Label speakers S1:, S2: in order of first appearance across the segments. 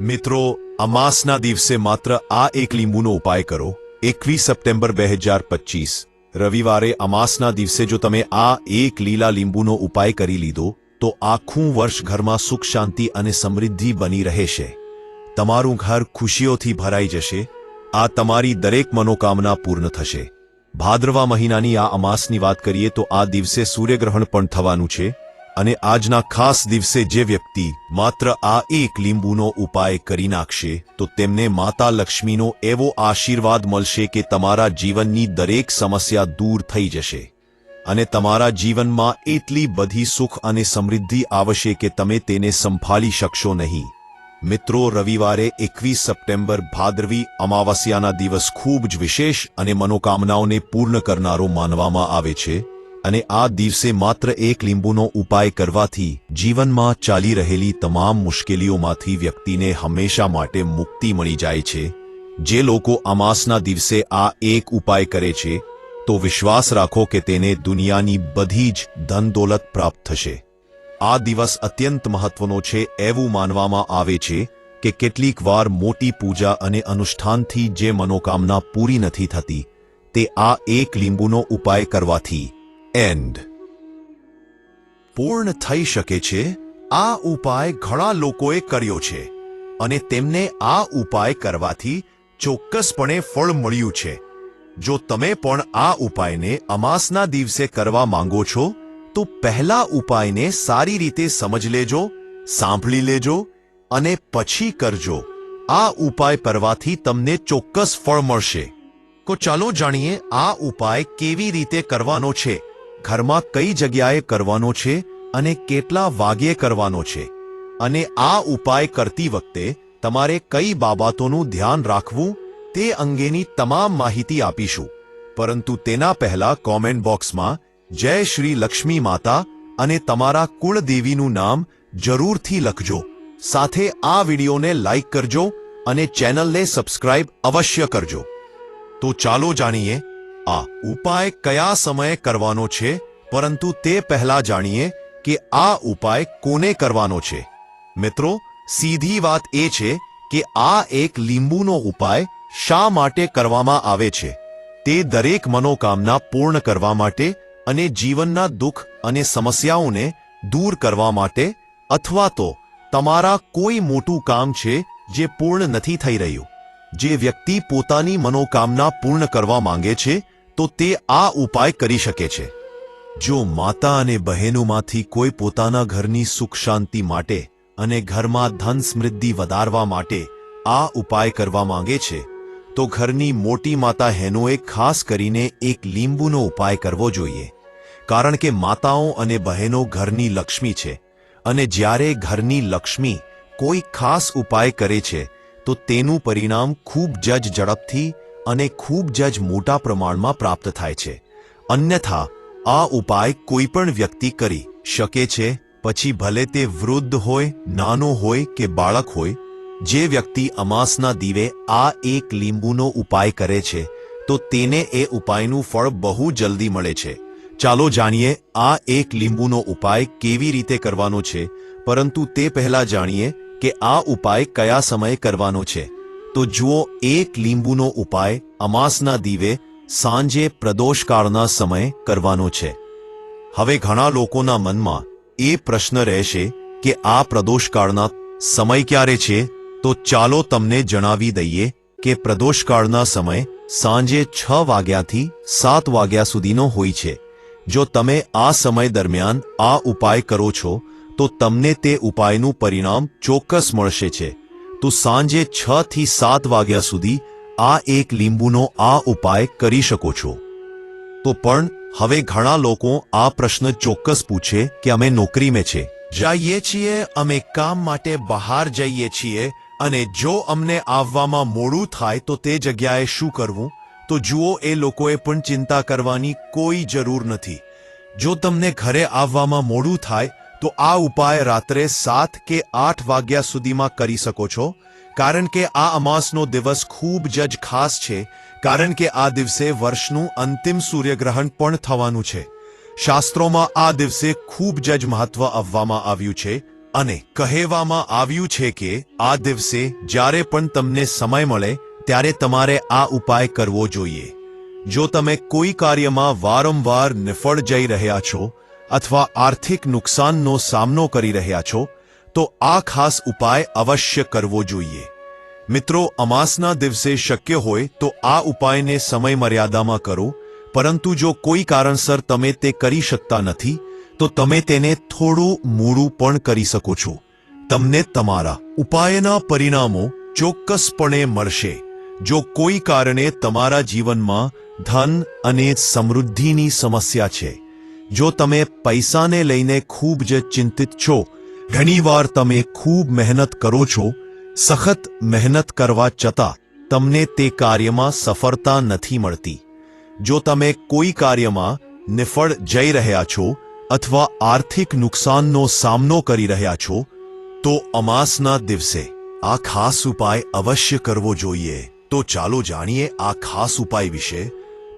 S1: મિત્રો, અમાસના દિવસે માત્ર આ એક લીંબુનો ઉપાય કરો. એકવીસ સપ્ટેમ્બર બે હજાર પચીસ, રવિવારે અમાસના દિવસે જો તમે આ એક લીલા લીંબુનો ઉપાય કરી લીધો, તો આખું વર્ષ ઘરમાં સુખ, શાંતિ અને સમૃદ્ધિ બની રહેશે. તમારું ઘર ખુશીઓથી ભરાઈ જશે. આ તમારી દરેક મનોકામના પૂર્ણ થશે. ભાદ્રવા મહિનાની આ અમાસની વાત કરીએ તો આ દિવસે સૂર્યગ્રહણ પણ થવાનું છે. અને આજના ખાસ દિવસે જે વ્યક્તિ માત્ર આ એક લીંબુનો ઉપાય કરી નાખશે, તો તેમને માતા લક્ષ્મીનો એવો આશીર્વાદ મળશે કે તમારા જીવનની દરેક સમસ્યા દૂર થઈ જશે. અને તમારા જીવનમાં એટલી બધી સુખ અને સમૃદ્ધિ આવશે કે તમે તેને સંભાળી શકશો નહીં. મિત્રો, રવિવારે એકવીસ સપ્ટેમ્બર ભાદરવી અમાવસ્યાના દિવસ ખૂબ જ વિશેષ અને મનોકામનાઓને પૂર્ણ કરનારો માનવામાં આવે છે. અને આ દિવસે માત્ર એક લીંબુનો ઉપાય કરવાથી જીવનમાં ચાલી રહેલી તમામ મુશ્કેલીઓમાંથી વ્યક્તિને હંમેશા માટે મુક્તિ મળી જાય છે. જે લોકો અમાસના દિવસે આ એક ઉપાય કરે છે, તો વિશ્વાસ રાખો કે તેને દુનિયાની બધી જ ધન દોલત પ્રાપ્ત થશે. આ દિવસ અત્યંત મહત્વનો છે એવું માનવામાં આવે છે કે કેટલીક વાર મોટી પૂજા અને અનુષ્ઠાનથી જે મનોકામના પૂરી નથી થતી, તે આ એક લીંબુનો ઉપાય કરવાથી એન્ડ પૂર્ણ થઈ શકે છે આ ઉપાય ઘણા લોકોએ કર્યો છે અને તેમને આ ઉપાય કરવાથી ચોક્કસપણે ફળ મળ્યું છે. જો તમે પણ આ ઉપાયને અમાસના દિવસે કરવા માંગો છો, તો પહેલા ઉપાયને સારી રીતે સમજ લેજો, સાંભળી લેજો અને પછી કરજો. આ ઉપાય કરવાથી તમને ચોક્કસ ફળ મળશે. તો ચાલો જાણીએ આ ઉપાય કેવી રીતે કરવાનો છે. ઘરમાં કઈ જગ્યાએ કરવાનો છે અને કેટલા વાગ્યે કરવાનો છે? અને આ ઉપાય કરતી વખતે તમારે કઈ બાબતોનું ધ્યાન રાખવું તે અંગેની તમામ માહિતી આપીશું. પરંતુ તેના પહેલા કોમેન્ટ બોક્સમાં જય શ્રી લક્ષ્મી માતા અને તમારા કુળદેવીનું નામ જરૂરથી લખજો. સાથે આ વિડીયોને લાઈક કરજો અને ચેનલને સબસ્ક્રાઇબ અવશ્ય કરજો. તો ચાલો જાણીએ, આ ઉપાય કયા સમયે કરવાનો છે પરંતુ તે પહેલા જાણીએ કે આ ઉપાય કોને કરવાનો છે. મિત્રો, સીધી વાત એ છે કે આ એક લીંબુનો ઉપાય શા માટે કરવામાં આવે છે. તે દરેક મનોકામના પૂર્ણ કરવા માટે અને જીવનના દુઃખ અને સમસ્યાઓને દૂર કરવા માટે અથવા તો તમારા કોઈ મોટું કામ છે જે પૂર્ણ નથી થઈ રહ્યું. જે વ્યક્તિ પોતાની મનોકામના પૂર્ણ કરવા માંગે છે, તો તે આ ઉપાય કરી શકે છે. જો માતા અને બહેનોમાંથી કોઈ પોતાના ઘરની સુખ શાંતિ માટે અને ઘરમાં ધન સમૃદ્ધિ વધારવા માટે આ ઉપાય કરવા માંગે છે, તો ઘરની મોટી માતા હેનોએ ખાસ કરીને એક લીંબુનો ઉપાય કરવો જોઈએ. કારણ કે માતાઓ અને બહેનો ઘરની લક્ષ્મી છે અને જ્યારે ઘરની લક્ષ્મી કોઈ ખાસ ઉપાય કરે છે, તો તેનું પરિણામ ખૂબ જ ઝડપથી અને ખૂબ જ મોટા પ્રમાણમાં પ્રાપ્ત થાય છે. અન્યથા આ ઉપાય કોઈ પણ વ્યક્તિ કરી શકે છે, પછી ભલે તે વૃદ્ધ હોય, નાનો હોય કે બાળક હોય, જે વ્યક્તિ અમાસના દીવે આ એક લીંબુનો ઉપાય કરે છે, તો તેને એ ઉપાયનું ફળ બહુ જલ્દી મળે છે. ચાલો જાણીએ આ એક લીંબુનો ઉપાય કેવી રીતે કરવાનો છે, પરંતુ તે પહેલા જાણીએ કે આ ઉપાય કયા સમયે કરવાનો છે. તો જુઓ, એક લીંબુનો ઉપાય અમાસના દીવે સાંજે પ્રદોષકાળના સમય કરવાનો છે. હવે ઘણા લોકોના મનમાં એ પ્રશ્ન રહેશે કે આ પ્રદોષકાળના સમય ક્યારે છે? તો ચાલો તમને જણાવી દઈએ કે પ્રદોષકાળના સમય સાંજે છ વાગ્યાથી સાત વાગ્યા સુધીનો હોય છે. જો તમે આ સમય દરમિયાન આ ઉપાય કરો છો, તો તમને તે ઉપાયનું પરિણામ ચોક્કસ મળશે છે. તો સાંજે છ થી સાત વાગ્યા સુધી આ એક લીંબુનો આ ઉપાય કરી શકો છો. તો પણ, હવે ઘણા લોકો આ પ્રશ્ન ચોક્કસ પૂછે કે અમે નોકરીમાં છે. જઈએ છીએ, અમે કામ માટે બહાર જઈએ છીએ, અને જો અમને આવવામાં મોડું થાય તો તે જગ્યાએ શું કરવું? તો જુઓ, એ લોકોએ પણ ચિંતા કરવાની કોઈ જરૂર નથી. જો તમને ઘરે આવવામાં મોડું થાય, તો આ ઉપાય રાત્રે સાત કે આઠ વાગ્યા સુધીમાં કરી શકો છો. કારણ કે આ અમાસનો દિવસ ખૂબ જ ખાસ છે, કારણ કે આ દિવસે વર્ષનું અંતિમ સૂર્યગ્રહણ પણ થવાનું છે. શાસ્ત્રોમાં આ દિવસે ખૂબ જ મહત્વ આપવામાં આવ્યું છે અને કહેવામાં આવ્યું છે કે આ દિવસે જ્યારે પણ તમને સમય મળે, ત્યારે તમારે આ ઉપાય કરવો જોઈએ. જો તમે કોઈ કાર્યમાં વારંવાર નિફળ જઈ રહ્યા છો અથવા આર્થિક નુકસાનનો સામનો કરી રહ્યા છો તો આ ખાસ ઉપાય અવશ્ય કરવો જોઈએ. મિત્રો, અમાસના દિવસે શક્ય હોય તો આ ઉપાયને સમય મર્યાદામાં કરો, પરંતુ જો કોઈ કારણસર તમે તે કરી શકતા નથી, તો તમે તેને થોડું મોડું પણ કરી શકો છો. તમને તમારા ઉપાયના પરિણામો ચોક્કસપણે મળશે. જો કોઈ કારણે તમારા જીવનમાં ધન અને સમૃદ્ધિની સમસ્યા છે, જો તમે પૈસાને લઈને ખૂબ જ ચિંતિત છો ઘણીવાર તમે ખૂબ મહેનત કરો છો, સખત મહેનત કરવા છતાં તમને તે કાર્યમાં સફળતા નથી મળતી. જો તમે કોઈ કાર્યમાં નિફળ જઈ રહ્યા છો અથવા આર્થિક નુકસાનનો સામનો કરી રહ્યા છો, તો અમાસના દિવસે આ ખાસ ઉપાય અવશ્ય કરવો જોઈએ. તો ચાલો જાણીએ આ ખાસ ઉપાય વિશે.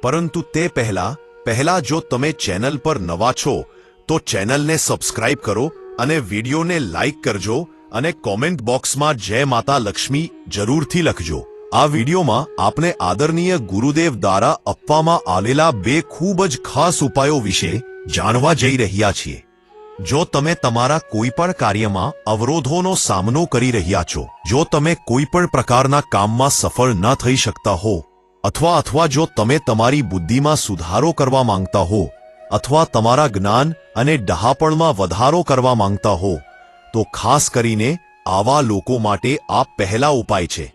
S1: પરંતુ તે પહેલા પહેલા જો તમે ચેનલ પર નવા છો, તો ચેનલને સબસ્ક્રાઇબ કરો અને વિડીયોને લાઇક કરજો અને કોમેન્ટ બોક્સમાં જય માતા લક્ષ્મી જરૂરથી લખજો. આ વિડીયોમાં આપણે આદરણીય ગુરુદેવ દ્વારા આપવામાં આવેલા બે ખૂબ જ ખાસ ઉપાયો વિશે જાણવા જઈ રહ્યા છીએ. જો તમે તમારા કોઈ પણ કાર્યમાં અવરોધોનો સામનો કરી રહ્યા છો, જો તમે કોઈ પણ પ્રકારના કામમાં સફળ ન થઈ શકતા હો, અથવા અથવા જો તમે તમારી બુદ્ધિમાં સુધારો કરવા માંગતા હો અથવા તમારા જ્ઞાન અને ડહાપણમાં વધારો કરવા માંગતા હો, તો ખાસ કરીને આવા લોકો માટે આ પહેલા ઉપાય છે.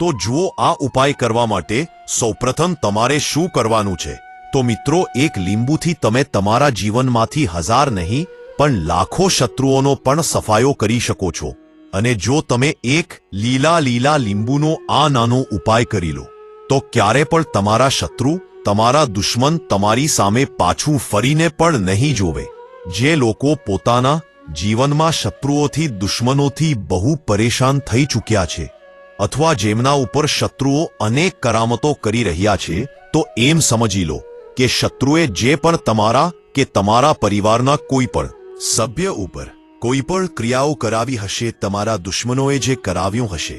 S1: તો જુઓ આ ઉપાય કરવા માટે સૌપ્રથમ તમારે શું કરવાનું છે. તો મિત્રો, એક લીંબુથી તમે તમારા જીવનમાંથી હજાર નહીં, પણ લાખો શત્રુઓનો પણ સફાયો કરી શકો છો. અને જો તમે એક લીલા લીલા લીંબુનો આ નાનો ઉપાય કરી લો, તો ક્યારે પણ તમારા શત્રુ તમારા દુશ્મન તમારી સામે પાછું ફરીને પણ નહીં જોવે. જે લોકો પોતાના જીવનમાં શત્રુઓથી દુશ્મનોથી બહુ પરેશાન થઈ ચૂક્યા છે અથવા જેમના ઉપર શત્રુઓ અનેક કરામતો કરી રહ્યા છે, તો એમ સમજી લો કે શત્રુએ જે પણ તમારા કે તમારા પરિવારના કોઈ પણ સભ્ય ઉપર કોઈ પણ ક્રિયાઓ કરાવી હશે, તમારા દુશ્મનોએ જે કરાવ્યું હશે.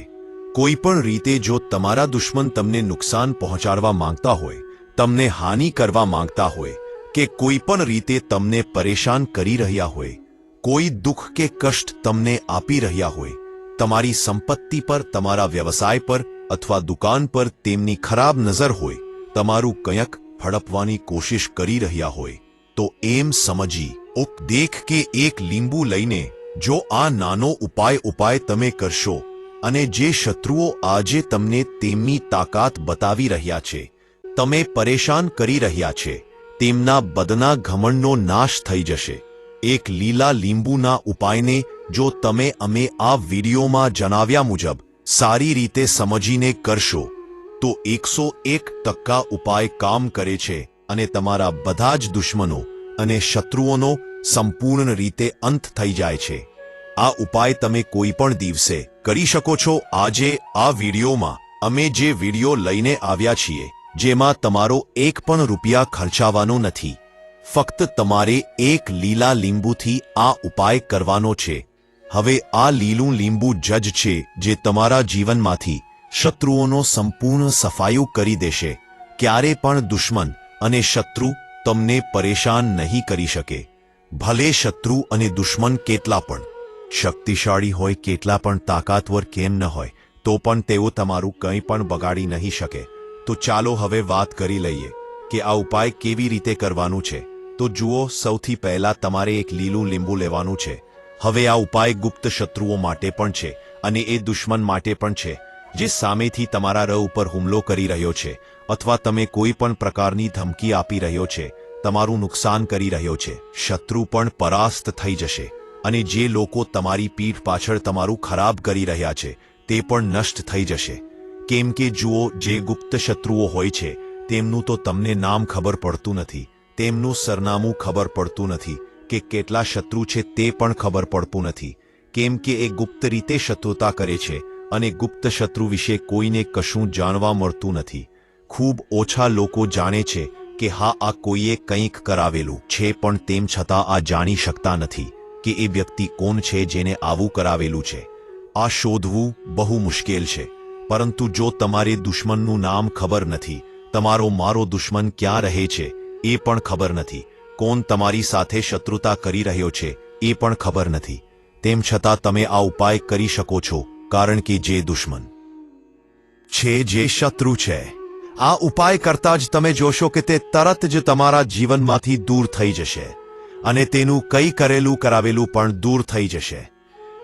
S1: કોઈ પણ રીતે જો તમારા દુશ્મન તમને નુકસાન પહોંચાડવા માંગતા હોય તમને હાનિ કરવા માંગતા હોય કે કોઈ પણ રીતે તમને પરેશાન કરી રહ્યા હોય, કોઈ દુઃખ કે કષ્ટ તમને આપી રહ્યા હોય, તમારી સંપત્તિ પર, તમારા વ્યવસાય પર અથવા દુકાન પર તેમની ખરાબ નજર હોય, તમારું કંઈક હડપવાની કોશિશ કરી રહ્યા હોય, તો એમ સમજી ઉપદેખ કે એક લીંબુ લઈને જો આ નાનો ઉપાય ઉપાય તમે કરશો અને જે શત્રુઓ આજે તમને તેમની તાકાત બતાવી રહ્યા છે તમે પરેશાન કરી રહ્યા છે. તેમના બદના ઘમણનો નાશ થઈ જશે. એક લીલા લીંબુના ઉપાયને જો તમે અમે આ વિડીયોમાં જણાવ્યા મુજબ સારી રીતે સમજીને કરશો, તો એકસો એક ટકા ઉપાય કામ કરે છે અને તમારા બધા જ દુશ્મનો અને શત્રુઓનો સંપૂર્ણ રીતે અંત થઈ જાય છે. આ ઉપાય તમે કોઈ પણ દિવસે કરી શકો છો. આજે આ વિડીયોમાં અમે જે વીડિયો લઈને આવ્યા છીએ જેમાં તમારો એક પણ રૂપિયા ખર્ચાવાનો નથી. ફક્ત તમારે એક લીલા લીંબુથી આ ઉપાય કરવાનો છે. હવે આ લીલું લીંબુ જજ છે જે તમારા જીવનમાંથી શત્રુઓનો સંપૂર્ણ સફાયો કરી દેશે. ક્યારે પણ દુશ્મન અને શત્રુ તમને પરેશાન નહીં કરી શકે. ભલે શત્રુ અને દુશ્મન કેટલા પણ શક્તિશાળી હોય, કેટલા પણ તાકાતવર કેમ ન હોય, તો પણ તેઓ તમારું કંઈ પણ બગાડી નહીં શકે. તો ચાલો હવે વાત કરી લઈએ કે આ ઉપાય કેવી રીતે કરવાનું છે. તો જુઓ, સૌથી પહેલા તમારે એક લીલું લીંબુ લેવાનું છે. હવે આ ઉપાય ગુપ્ત શત્રુઓ માટે પણ છે અને એ દુશ્મન માટે પણ છે, જે સામેથી તમારા ર ઉપર હુમલો કરી રહ્યો છે અથવા તમે કોઈ પણ પ્રકારની ધમકી આપી રહ્યો છે, તમારું નુકસાન કરી રહ્યો છે. શત્રુ પણ પરાસ્ત થઈ જશે અને જે લોકો તમારી પીઠ પાછળ તમારું ખરાબ કરી રહ્યા છે, તે પણ નષ્ટ થઈ જશે. કેમ કે જુઓ, જે ગુપ્ત શત્રુઓ હોય છે, તેમનું તો તમને નામ ખબર પડતું નથી. તેમનું સરનામું ખબર પડતું નથી કે કેટલા શત્રુ છે તે પણ ખબર પડતું નથી. કેમ કે એ ગુપ્ત રીતે શત્રુતા કરે છે અને ગુપ્ત શત્રુ વિશે કોઈને કશું જાણવા મળતું નથી. ખૂબ ઓછા લોકો જાણે છે કે હા, આ કોઈએ કંઈક કરાવેલું છે, પણ તેમ છતાં આ જાણી શકતા નથી કે એ વ્યક્તિ કોણ છે જેને આવું કરાવેલું છે. આ શોધવું બહુ મુશ્કેલ છે. પરંતુ જો તમારે દુશ્મનનું નામ ખબર નથી, તમારો મારો દુશ્મન ક્યાં રહે છે, એ પણ ખબર નથી. કોણ તમારી સાથે શત્રુતા કરી રહ્યો છે, એ પણ ખબર નથી. તેમ છતાં તમે આ ઉપાય કરી શકો છો, કારણ કે જે દુશ્મન છે, જે શત્રુ છે. આ ઉપાય કરતા જ તમે જોશો કે તે તરત જ તમારા જીવનમાંથી દૂર થઈ જશે. અને તેનું કઈ કરેલું, કરાવેલું પણ દૂર થઈ જશે.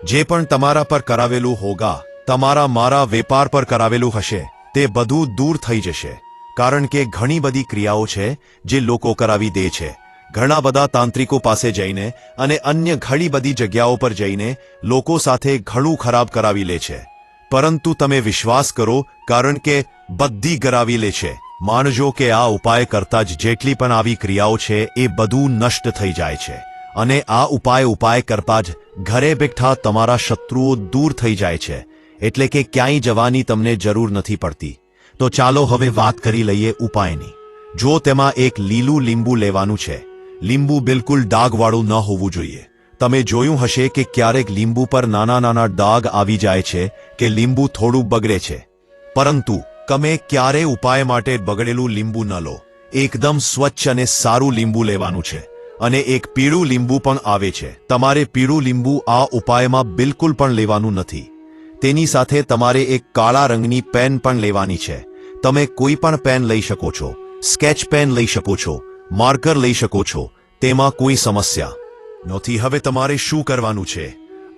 S1: જે પણ તમારા પર કરાવેલું હોગા તમારા મારા વેપાર પર કરાવેલું હશે, તે બધું દૂર થઈ જશે. કારણ કે ઘણી બધી ક્રિયાઓ છે, જે લોકો કરાવી દે છે. ઘણા બધા તાંત્રિકો પાસે જઈને અને અન્ય ઘણી બધી જગ્યાઓ પર જઈને લોકો સાથે ઘણું ખરાબ કરાવી લે છે. પરંતુ તમે વિશ્વાસ કરો, કારણ કે બધી કરાવી લે છે. માનજો કે આ ઉપાય કરતા જ જેટલી પણ આવી ક્રિયાઓ છે, એ બધું નષ્ટ થઈ જાય છે. અને આ ઉપાય ઉપાય કરતા જ ઘરે બેઠા તમારા શત્રુઓ દૂર થઈ જાય છે. એટલે કે ક્યાંય જવાની તમને જરૂર નથી પડતી. તો ચાલો હવે વાત કરી લઈએ ઉપાયની. જો તેમાં એક લીલું લીંબુ લેવાનું છે, લીંબુ બિલકુલ ડાઘવાળું ન હોવું જોઈએ. તમે જોયું હશે કે ક્યારેક લીંબુ પર નાના નાના ડાઘ આવી જાય છે કે લીંબુ થોડું બગડે છે. પરંતુ, તમે ક્યારે ઉપાય માટે બગડેલું લીંબુ ન લો. એકદમ સ્વચ્છ અને સારું લીંબુ લેવાનું છે. અને એક પીળું લીંબુ પણ આવે છે. તમારે પીળું લીંબુ આ ઉપાયમાં બિલકુલ પણ લેવાનું નથી. તેની સાથે તમારે એક કાળા રંગની પેન પણ લેવાની છે. તમે કોઈ પણ પેન લઈ શકો છો, સ્કેચ પેન લઈ શકો છો, માર્કર લઈ શકો છો, તેમાં કોઈ સમસ્યા નથી. હવે તમારે શું કરવાનું છે?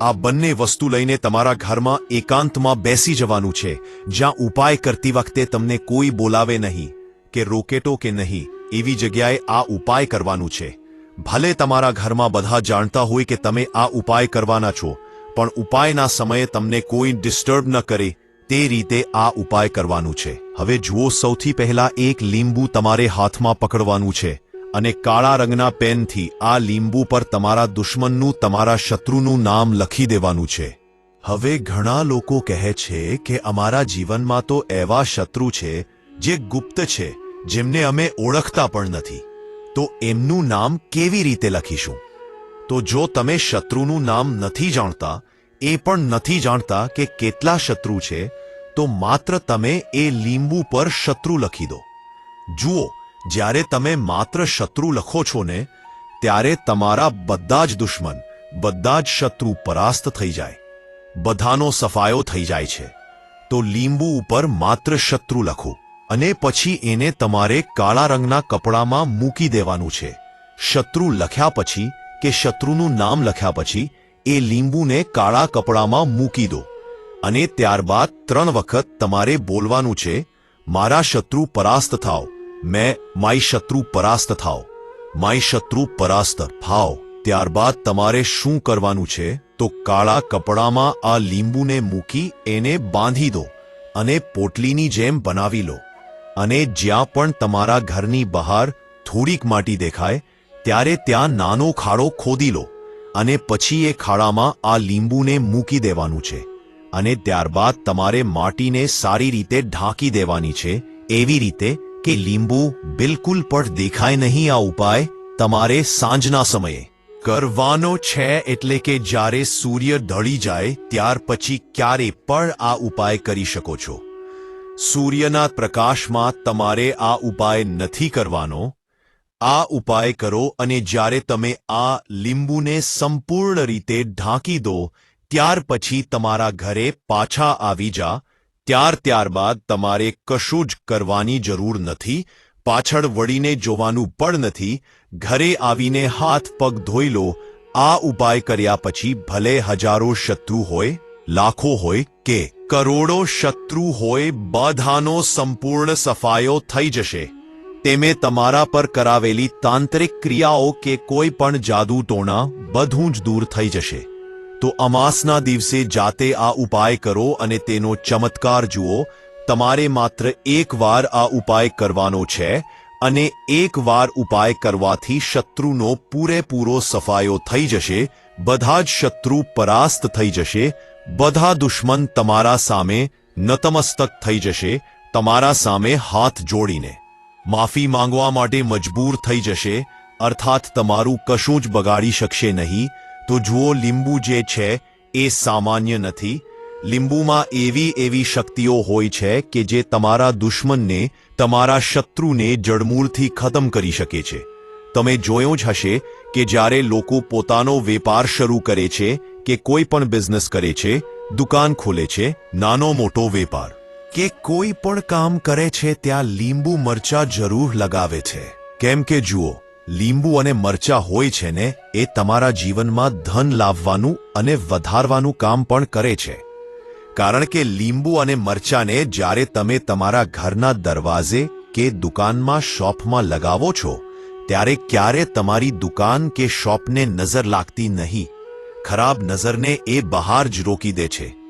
S1: આ બંને વસ્તુ લઈને તમારા ઘરમાં એકાંતમાં બેસી જવાનું છે, જ્યાં ઉપાય કરતી વખતે તમને કોઈ બોલાવે નહીં કે રોકેટો કે નહીં, એવી જગ્યાએ આ ઉપાય કરવાનું છે. ભલે તમારા ઘરમાં બધા જાણતા હોય કે તમે આ ઉપાય કરવાના છો પણ ઉપાયના સમયે તમને કોઈ ડિસ્ટર્બ ન કરે, તે રીતે આ ઉપાય કરવાનું છે. હવે જુઓ, સૌથી પહેલા એક લીંબુ તમારે હાથમાં પકડવાનું છે અને કાળા રંગના પેનથી આ લીંબુ પર તમારા દુશ્મનનું, તમારા શત્રુનું નામ લખી દેવાનું છે. હવે ઘણા લોકો કહે છે કે અમારા જીવનમાં તો એવા શત્રુ છે જે ગુપ્ત છે, જેમને અમે ઓળખતા પણ નથી. તો એમનું નામ કેવી રીતે લખીશું? તો જો તમે શત્રુનું નામ નથી જાણતા, એ પણ નથી જાણતા કે કેટલા શત્રુ છે, તો માત્ર તમે એ લીંબુ પર શત્રુ લખી દો. જુઓ, જ્યારે તમે માત્ર શત્રુ લખો છો ને, ત્યારે તમારા બધા જ દુશ્મન, બધા જ શત્રુ પરાસ્ત થઈ જાય. બધાનો સફાયો થઈ જાય છે. તો લીંબુ ઉપર માત્ર શત્રુ લખો અને પછી એને તમારે કાળા રંગના કપડામાં મૂકી દેવાનું છે. શત્રુ લખ્યા પછી કે શત્રુનું નામ લખ્યા પછી એ લીંબુને કાળા કપડામાં મૂકી દો. અને ત્યારબાદ ત્રણ વખત તમારે બોલવાનું છે, મારા શત્રુ પરાસ્ત થાવ મેં માય શત્રુ પરાસ્ત થાઓ. માય શત્રુ પરાસ્ત થાવ ત્યારબાદ તમારે શું કરવાનું છે, તો કાળા કપડામાં આ લીંબુને મૂકી એને બાંધી દો અને પોટલીની જેમ બનાવી લો. અને જ્યાં પણ તમારા ઘરની બહાર થોડીક માટી દેખાય ત્યારે ત્યાં નાનો ખાડો ખોદી લો અને પછી એ ખાડામાં આ લીંબુને મૂકી દેવાનું છે અને ત્યારબાદ તમારે માટીને સારી રીતે ઢાંકી દેવાની છે, એવી રીતે કે લીંબુ બિલકુલ પણ દેખાય નહીં આ ઉપાય તમારે સાંજના સમયે. કરવાનો છે એટલે કે જ્યારે સૂર્ય ઢળી જાય ત્યાર પછી ક્યારે પણ આ ઉપાય કરી શકો છો. સૂર્યના પ્રકાશમાં તમારે આ ઉપાય નથી કરવાનો આ ઉપાય કરો અને જ્યારે તમે આ લીંબુને સંપૂર્ણ રીતે ઢાંકી દો, ત્યાર પછી તમારા ઘરે પાછા આવી જા. ત્યાર ત્યારબાદ તમારે કશું જ કરવાની જરૂર નથી. પાછળ વળીને જોવાનું પણ નથી. ઘરે આવીને હાથ પગ ધોઈ લો. આ ઉપાય કર્યા પછી ભલે હજારો શત્રુ હોય, લાખો હોય કે કરોડો શત્રુ હોય, બધાનો સંપૂર્ણ સફાયો થઈ જશે. તેમે તમારા પર કરાવેલી તાંત્રિક ક્રિયાઓ કે કોઈ પણ જાદુ ટોણા બધું જ દૂર થઈ જશે. તો અમાસના દિવસે જાતે આ ઉપાય કરો અને તેનો ચમત્કાર જુઓ. તમારે માત્ર એક વાર આ ઉપાય કરવાનો છે અને એક વાર ઉપાય કરવાથી શત્રુનો પૂરેપૂરો સફાયો થઈ જશે, બધા જ શત્રુ પરાસ્ત થઈ જશે, બધા દુશ્મન તમારા સામે નતમસ્તક થઈ જશે, તમારા સામે હાથ જોડીને. માફી માંગવા માટે મજબૂર થઈ જશે, અર્થાત તમારું કશું જ બગાડી શકશે નહીં. તો જુઓ, લીંબુ જે છે, એ સામાન્ય નથી. લીંબુમાં એવી એવી શક્તિઓ હોય છે કે જે તમારા દુશ્મનને, તમારા શત્રુને જડમૂળથી ખતમ કરી શકે છે. તમે જોયો જ હશે કે જ્યારે લોકો પોતાનો વેપાર શરૂ કરે છે કે કોઈ પણ બિઝનેસ કરે છે, દુકાન ખોલે છે, નાનો મોટો વેપાર. કે કોઈ પણ કામ કરે છે ત્યાં લીંબુ મરચા જરૂર લગાવે છે. કેમ કે જુઓ, લીંબુ અને મરચા હોય છે ને, એ તમારા જીવનમાં ધન લાવવાનું અને વધારવાનું કામ પણ કરે છે. કારણ કે લીંબુ અને મરચાને જ્યારે તમે તમારા ઘરના દરવાજે કે દુકાનમાં શોપમાં લગાવો છો, ત્યારે ક્યારે તમારી દુકાન કે શોપને નજર લાગતી નહીં. ખરાબ નજરને એ બહાર જ રોકી દે છે.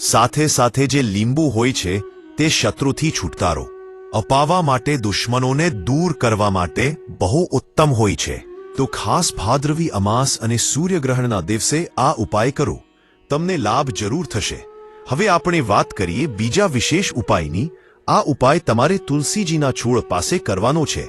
S1: સાથે સાથે જે લીંબુ હોય છે, તે શત્રુથી છુટકારો. અપાવવા માટે દુશ્મનોને દૂર કરવા માટે બહુ ઉત્તમ હોય છે. તો ખાસ ભાદ્રવી અમાસ અને સૂર્યગ્રહણના દિવસે આ ઉપાય કરો. તમને લાભ જરૂર થશે. હવે આપણે વાત કરીએ બીજા વિશેષ ઉપાયની. આ ઉપાય તમારે તુલસીજીના છોડ પાસે કરવાનો છે.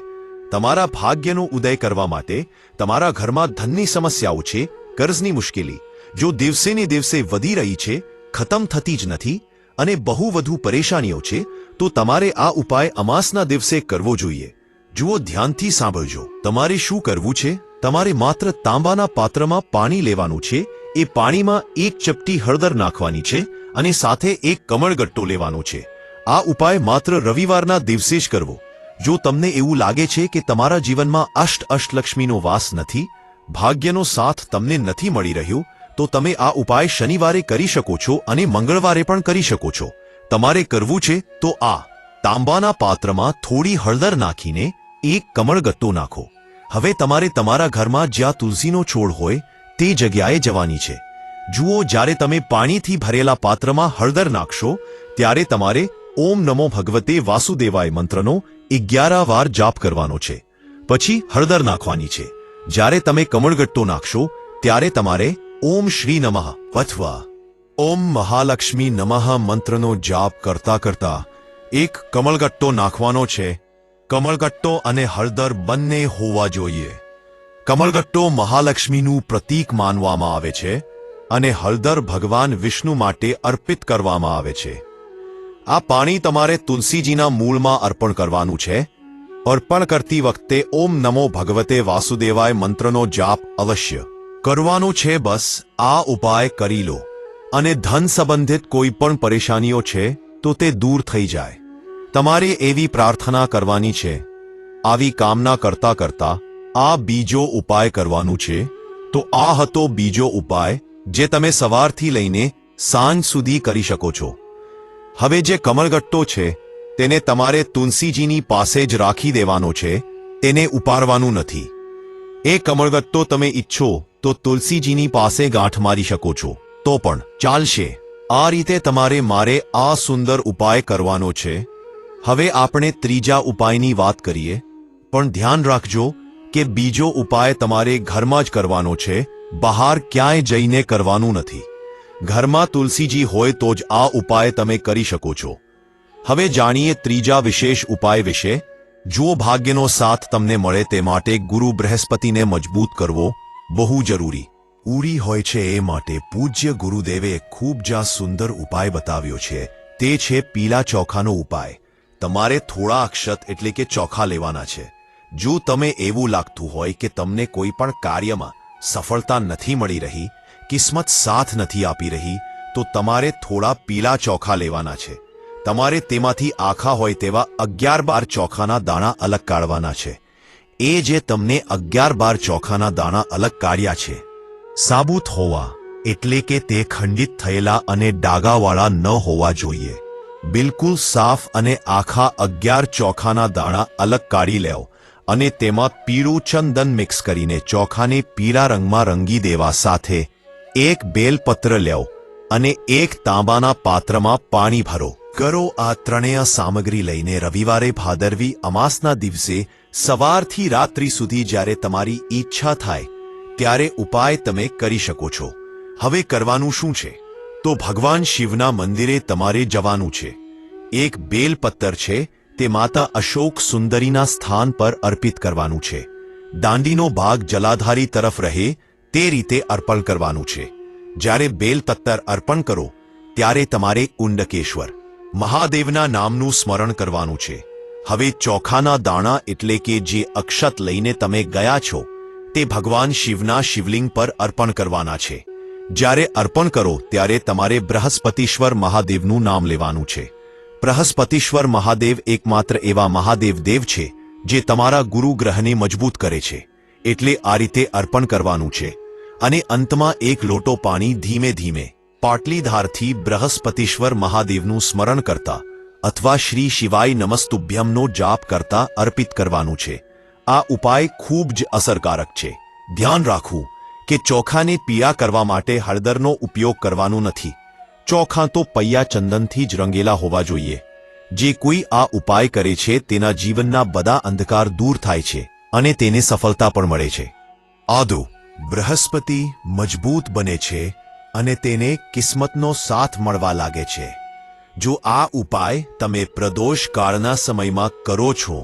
S1: તમારા ભાગ્યનો ઉદય કરવા માટે તમારા ઘરમાં ધનની સમસ્યાઓ છે, કર્જની મુશ્કેલી. જો દિવસે ને દિવસે વધી રહી છે ખતમ થતી જ નથી અને બહુ વધુ પરેશાનીઓ છે, તો તમારે આ ઉપાય અમાસના દિવસે કરવો જોઈએ. જુઓ, ધ્યાનથી સાંભળજો. તમારે શું કરવું છે? તમારે માત્ર તાંબાના પાત્રમાં પાણી લેવાનું છે. એ પાણીમાં એક ચપટી હળદર નાખવાની છે અને સાથે એક કમળગટ્ટો લેવાનો છે. આ ઉપાય માત્ર રવિવારના દિવસે જ કરવો. જો તમને એવું લાગે છે કે તમારા જીવનમાં અષ્ટ અષ્ટલક્ષ્મીનો વાસ નથી, ભાગ્યનો સાથ તમને નથી મળી રહ્યો તો તમે આ ઉપાય શનિવારે કરી શકો છો અને મંગળવારે પણ કરી શકો છો. તમારે કરવું છે તો આ. તાંબાના પાત્રમાં થોડી હળદર નાખીને એક કમળગત્તો નાખો. હવે તમારે તમારા ઘરમાં જ્યાં તુલસીનો છોડ હોય, તે જગ્યાએ જવાની છે. જુઓ, જ્યારે તમે પાણીથી ભરેલા પાત્રમાં હળદર નાખશો, ત્યારે તમારે ઓમ નમો ભગવતે વાસુદેવાય મંત્રનો અગિયાર વાર જાપ કરવાનો છે. પછી હળદર નાખવાની છે. જ્યારે તમે કમળગટ્ટો નાખશો, ત્યારે તમારે ઓમ શ્રી નમઃ. અથવા ઓમ મહાલક્ષ્મી નમઃ મંત્રનો જાપ કરતા કરતા એક કમળગટ્ટો નાખવાનો છે. કમળગટ્ટો અને હળદર બંને હોવા જોઈએ. કમળગટ્ટો મહાલક્ષ્મીનું પ્રતીક માનવામાં આવે છે અને હળદર ભગવાન વિષ્ણુ માટે અર્પિત કરવામાં આવે છે. આ પાણી તમારે તુલસીજીના મૂળમાં અર્પણ કરવાનું છે. અર્પણ કરતી વખતે ઓમ નમો ભગવતે વાસુદેવાય મંત્રનો જાપ અવશ્ય. કરવાનો છે બસ, આ ઉપાય કરી લો. અને ધન સંબંધિત કોઈ પણ પરેશાનીઓ છે, તો તે દૂર થઈ જાય. તમારે એવી પ્રાર્થના કરવાની છે. આવી કામના કરતા કરતા, આ બીજો ઉપાય કરવાનું છે. તો આ હતો બીજો ઉપાય, જે તમે સવારથી લઈને સાંજ સુધી કરી શકો છો. હવે જે કમળગટ્ટો છે, તેને તમારે તુલસીજીની પાસે જ રાખી દેવાનો છે, તેને ઉપાડવાનું નથી. એ કમળગટ્ટો તમે ઈચ્છો તો તુલસીજીની પાસે ગાંઠ મારી શકો છો. તો પણ, ચાલશે. આ રીતે તમારે મારે આ સુંદર ઉપાય કરવાનો છે. હવે આપણે ત્રીજા ઉપાયની વાત કરીએ. પણ ધ્યાન રાખજો કે બીજો ઉપાય તમારે ઘરમાં જ કરવાનો છે. બહાર ક્યાંય જઈને કરવાનું નથી. ઘરમાં તુલસીજી હોય તો જ આ ઉપાય તમે કરી શકો છો. હવે જાણીએ ત્રીજા વિશેષ ઉપાય વિશે. જો ભાગ્યનો સાથ તમને મળે તે માટે ગુરુ બૃહસ્પતિને મજબૂત કરવો. બહુ જરૂરી. ઉરી હોય છે એ માટે પૂજ્ય ગુરુદેવે ખૂબ જ સુંદર ઉપાય બતાવ્યો છે. તે છે પીલા ચોખાનો ઉપાય. તમારે થોડા અક્ષત એટલે કે ચોખા લેવાના છે. જો તમે એવું લાગતું હોય કે તમને કોઈ પણ કાર્યમાં સફળતા નથી મળી રહી, કિસ્મત સાથ નથી આપી રહી, તો તમારે થોડા પીલા ચોખા લેવાના છે. તમારે તેમાંથી આખા હોય તેવા અગિયાર બાર ચોખાના દાણા અલગ કાઢવાના છે. એ જે તમને અગિયાર બાર ચોખાના દાણા અલગ કાઢ્યા છે. સાબુત હોવા એટલે કે તે ખંડિત થયેલા અને ડાગાવાળા ન હોવા જોઈએ. બિલકુલ સાફ અને આખા અગિયાર ચોખાના દાણા અલગ કાઢી લેવ અને તેમાં પીળું ચંદન મિક્સ કરીને ચોખાને પીળા રંગમાં રંગી દેવા સાથે એક બેલપત્ર લેવો અને એક તાંબાના પાત્રમાં પાણી ભરો. કરો આ ત્રણેય સામગ્રી લઈને રવિવારે ભાદરવી અમાસના દિવસે સવારથી રાત્રિ સુધી જ્યારે તમારી ઈચ્છા થાય, ત્યારે ઉપાય તમે કરી શકો છો. હવે કરવાનું શું છે? તો ભગવાન શિવના મંદિરે તમારે જવાનું છે. એક બેલપત્તર છે, તે માતા અશોક સુંદરીના સ્થાન પર અર્પિત કરવાનું છે. દાંડીનો ભાગ જલાધારી તરફ રહે, તે રીતે અર્પણ કરવાનું છે. જ્યારે બેલપત્તર અર્પણ કરો, ત્યારે તમારે ઉંડકેશ્વર, મહાદેવના નામનું સ્મરણ કરવાનું છે. હવે ચોખાના દાણા એટલે કે જે અક્ષત લઈને તમે ગયા છો, તે ભગવાન શિવના શિવલિંગ પર અર્પણ કરવાના છે. જ્યારે અર્પણ કરો, ત્યારે તમારે બૃહસ્પતિશ્વર મહાદેવનું નામ લેવાનું છે. બૃહસ્પતિશ્વર મહાદેવ એકમાત્ર એવા મહાદેવ દેવ છે, જે તમારા ગુરુ ગ્રહને મજબૂત કરે છે, એટલે આ રીતે અર્પણ કરવાનું છે. અને અંતમાં એક લોટો પાણી ધીમે ધીમે, પાટલીધારથી બૃહસ્પતિશ્વર મહાદેવનું સ્મરણ કરતા અથવા શ્રી શિવાય નમસ્તુભ્યમનો જાપ કરતા અર્પિત કરવાનું છે. આ ઉપાય ખૂબ જ અસરકારક છે. ધ્યાન રાખવું કે ચોખાને પીયા કરવા માટે હળદરનો ઉપયોગ કરવાનો નથી. ચોખા તો પૈયા ચંદનથી જ રંગેલા હોવા જોઈએ. જે કોઈ આ ઉપાય કરે છે તેના જીવનના બધા અંધકાર દૂર થાય છે અને તેને સફળતા પણ મળે છે. આદુ બૃહસ્પતિ મજબૂત બને છે અને તેને કિસ્મતનો સાથ મળવા લાગે છે. જો આ ઉપાય તમે પ્રદોષ કાળના સમયમાં કરો છો,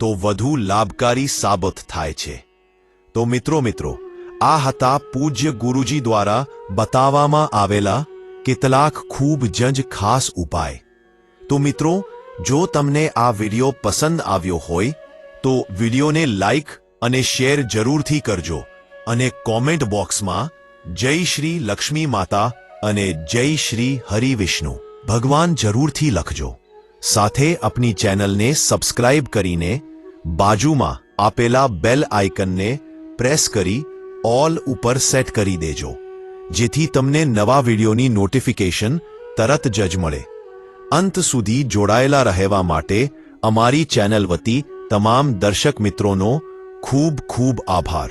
S1: તો વધુ લાભકારી સાબત થાય છે. તો મિત્રો મિત્રો, આ હતા પૂજ્ય ગુરુજી દ્વારા બતાવવામાં આવેલા કેટલાક ખૂબ જ ખાસ ઉપાય. તો મિત્રો, જો તમને આ વીડિયો પસંદ આવ્યો હોય, તો વિડીયોને લાઈક અને શેર જરૂરથી કરજો અને કોમેન્ટ બોક્સમાં જય શ્રી લક્ષ્મી માતા અને જય શ્રી હરિ વિષ્ણુ ભગવાન જરૂરથી લખજો. સાથે આપની ચેનલને સબસ્ક્રાઇબ કરીને બાજુમાં આપેલા બેલ આઇકનને પ્રેસ કરી ઓલ ઉપર સેટ કરી દેજો. જેથી તમને નવા વિડિયોની નોટિફિકેશન તરત જ મળે. અંત સુધી જોડાયેલા રહેવા માટે અમારી ચેનલ વતી તમામ દર્શક મિત્રોનો ખૂબ ખૂબ આભાર.